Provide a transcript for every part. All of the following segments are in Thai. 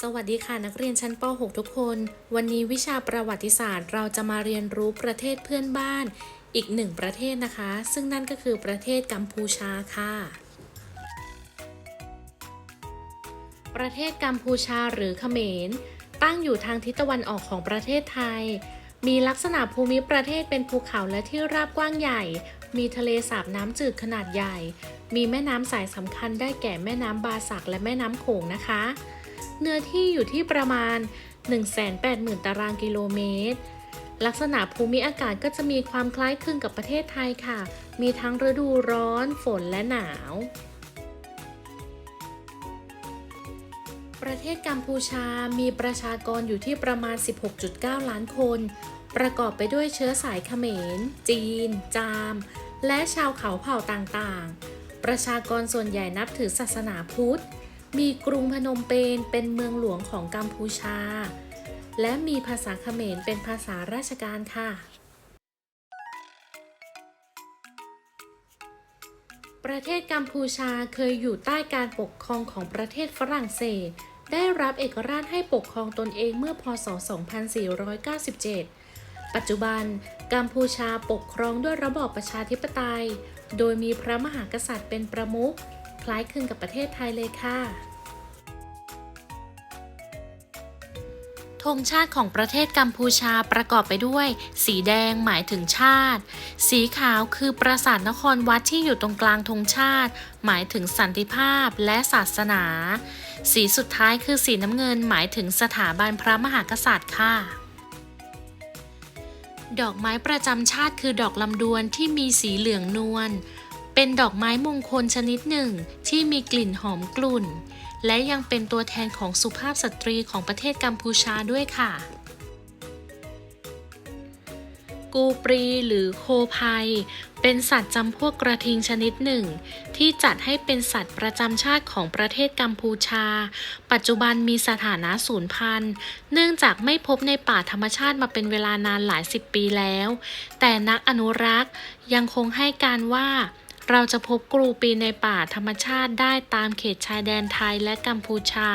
สวัสดีค่ะนักเรียนชั้นป .6 ทุกคน วันนี้วิชาประวัติศาสตร์ เราจะมาเรียนรู้ประเทศเพื่อนบ้านอีกหนึ่งประเทศนะคะ ซึ่งนั่นก็คือประเทศกัมพูชาค่ะ ประเทศกัมพูชาหรือเขมร ตั้งอยู่ทางทิศตะวันออกของประเทศไทย มีลักษณะภูมิประเทศเป็นภูเขาและที่ราบกว้างใหญ่ มีทะเลสาบน้ำจืดขนาดใหญ่ มีแม่น้ำสายสำคัญได้แก่แม่น้ำบาสักและแม่น้ำโขงนะคะ เนื้อที่อยู่ที่ประมาณ 180,000 ตารางกิโลเมตร ลักษณะภูมิอากาศก็จะมีความคล้ายคลึงกับประเทศไทยค่ะ มีทั้งฤดูร้อน ฝนและหนาว ประเทศกัมพูชามีประชากรอยู่ที่ประมาณ 16.9 ล้านคน ประกอบไปด้วยเชื้อสายเขมร จีน จาม และชาวเขาเผ่าต่างๆ ประชากรส่วนใหญ่นับถือศาสนาพุทธ มีกรุงพนมเปญเป็นเมืองหลวงของกัมพูชา และมีภาษาเขมรเป็นภาษาราชการค่ะ ประเทศกัมพูชาเคยอยู่ใต้การปกครองของประเทศฝรั่งเศส ได้รับเอกราชให้ปกครองตนเองเมื่อพศ 2497 ปัจจุบัน กัมพูชาปกครองด้วยระบอบประชาธิปไตย โดยมีพระมหากษัตริย์เป็นประมุข ล้ายคลึงกับประเทศไทยเลยค่ะธงชาติของประเทศกัมพูชาประกอบไปด้วย สีแดงหมายถึงชาติ สีขาวคือปราสาทนครวัดที่อยู่ตรงกลางธงชาติ หมายถึงสันติภาพและศาสนา สีสุดท้ายคือสีน้ำเงินหมายถึงสถาบันพระมหากษัตริย์ค่ะ ดอกไม้ประจำชาติคือดอกลำดวนที่มีสีเหลืองนวล เป็นดอกไม้มงคลชนิดหนึ่งที่มีกลิ่นหอมกลุ่น และยังเป็นตัวแทนของสุภาพสตรีของประเทศกัมพูชาด้วยค่ะ กูปรีหรือโคภัย เป็นสัตว์จำพวกกระทิงชนิดหนึ่ง ที่จัดให้เป็นสัตว์ประจำชาติของประเทศกัมพูชา ปัจจุบันมีสถานะสูญพันธุ์ เนื่องจากไม่พบในป่าธรรมชาติมาเป็นเวลานานหลายสิบปีแล้ว แต่นักอนุรักษ์ยังคงให้การว่า เราจะพบกรูปีในป่าธรรมชาติได้ตามเขตชายแดนไทยและกัมพูชา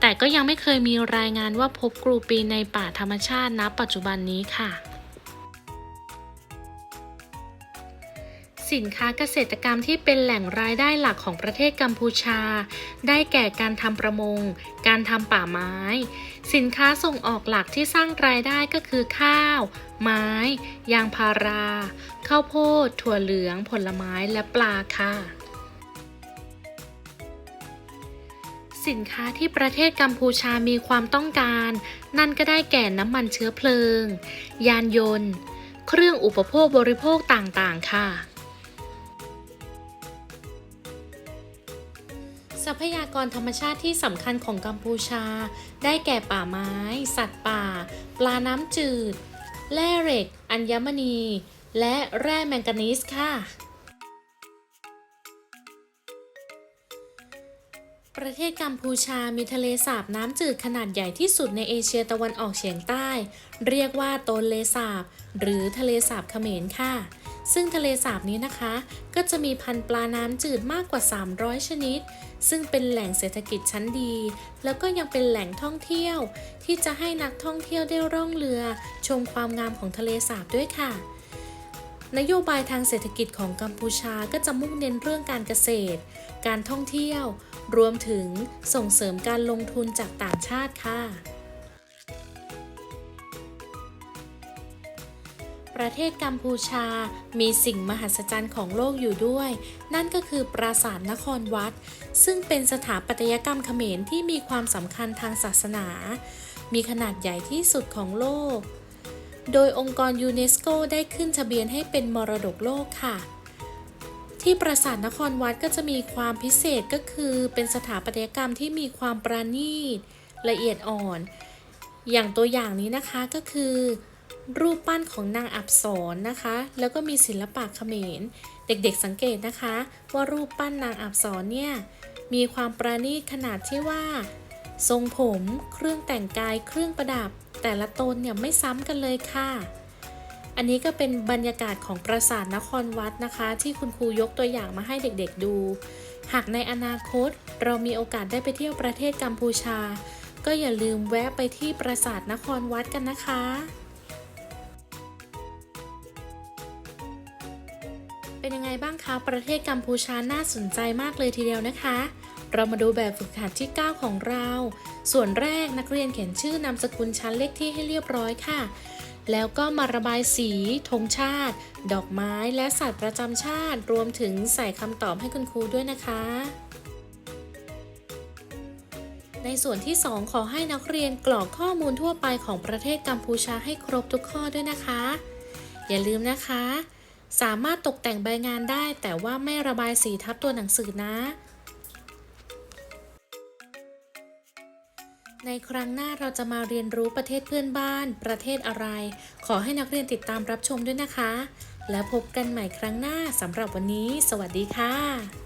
แต่ก็ยังไม่เคยมีรายงานว่าพบกรูปีในป่าธรรมชาติณปัจจุบันนี้ค่ะ สินค้าเกษตรกรรมที่เป็นแหล่งรายได้หลักของประเทศกัมพูชา ได้แก่การทำประมง การทำป่าไม้ สินค้าส่งออกหลักที่สร้างรายได้ก็คือข้าว ไม้ ยางพารา ข้าวโพด ถั่วเหลือง ผลไม้และปลาค่ะ สินค้าที่ประเทศกัมพูชามีความต้องการ นั่นก็ได้แก่น้ำมันเชื้อเพลิง ยานยนต์ เครื่องอุปโภคบริโภคต่างๆ ค่ะ ทรัพยากรธรรมชาติที่สำคัญของกัมพูชา ได้แก่ป่าไม้ สัตว์ป่า ปลาน้ำจืด แร่เหล็ก อัญมณี และแร่แมงกานีสค่ะ ประเทศกัมพูชามีทะเลสาบน้ำจืดขนาดใหญ่ที่สุดในเอเชียตะวันออกเฉียงใต้ เรียกว่าโตนเลสาบ หรือทะเลสาบเขมรค่ะ ซึ่งทะเลสาบนี้นะคะ ก็จะมีพันธุ์ปลาน้ำจืดมากกว่า 300 ชนิด ซึ่งเป็นแหล่งเศรษฐกิจชั้นดี แล้วก็ยังเป็นแหล่งท่องเที่ยว ที่จะให้นักท่องเที่ยวได้ร่องเรือ ชมความงามของทะเลสาบด้วยค่ะ นโยบายทางเศรษฐกิจของกัมพูชาก็จะมุ่งเน้นเรื่องการเกษตร การท่องเที่ยว รวมถึงส่งเสริมการลงทุนจากต่างชาติค่ะ ประเทศกัมพูชา มีสิ่งมหัศจรรย์ของโลกอยู่ด้วย นั่นก็คือปราสาทนครวัด ซึ่งเป็นสถาปัตยกรรมเขมรที่มีความสำคัญทางศาสนา มีขนาดใหญ่ที่สุดของโลก โดยองค์กรยูเนสโกได้ขึ้นทะเบียนให้เป็นมรดกโลกค่ะที่ปราสาทนครวัดก็จะมีความพิเศษก็คือเป็นสถาปัตยกรรมที่มีความประณีตละเอียดอ่อน อย่างตัวอย่างนี้นะคะก็คือ รูปปั้นของนางอับสรนะคะ แล้วก็มีศิลปะเขมร เด็กๆสังเกตนะคะ ว่ารูปปั้นนางอับสรเนี่ยมีความประณีตขนาดที่ว่า ทรงผม เครื่องแต่งกาย เครื่องประดับ แต่ละตนเนี่ยไม่ซ้ำกันเลยค่ะ อันนี้ก็เป็นบรรยากาศของปราสาทนครวัดนะคะ ที่คุณครูยกตัวอย่างมาให้เด็กๆดู หากในอนาคตเรามีโอกาสได้ไปเที่ยวประเทศกัมพูชา ก็อย่าลืมแวะไปที่ปราสาทนครวัดกันนะคะ เป็นยังไงบ้างคะประเทศกัมพูชาน่าสนใจมากเลยทีเดียวนะคะ เรามาดูแบบฝึกหัดที่ 9 ของเรา ส่วนแรกนักเรียนเขียนชื่อนามสกุลชั้นเลขที่ให้เรียบร้อยค่ะ แล้วก็มาระบายสีธงชาติ ดอกไม้และสัตว์ประจำชาติ รวมถึงใส่คำตอบให้คุณครูด้วยนะคะในส่วนที่ 2 ขอให้นักเรียนกรอกข้อมูลทั่วไปของประเทศกัมพูชาให้ครบทุกข้อด้วยนะคะ อย่าลืมนะคะ สามารถตกแต่งใบงานได้ แต่ว่าไม่ระบายสีทับตัวหนังสือนะ ในครั้งหน้าเราจะมาเรียนรู้ประเทศเพื่อนบ้าน ประเทศอะไร ขอให้นักเรียนติดตามรับชมด้วยนะคะ แล้วพบกันใหม่ครั้งหน้าสำหรับวันนี้ สวัสดีค่ะ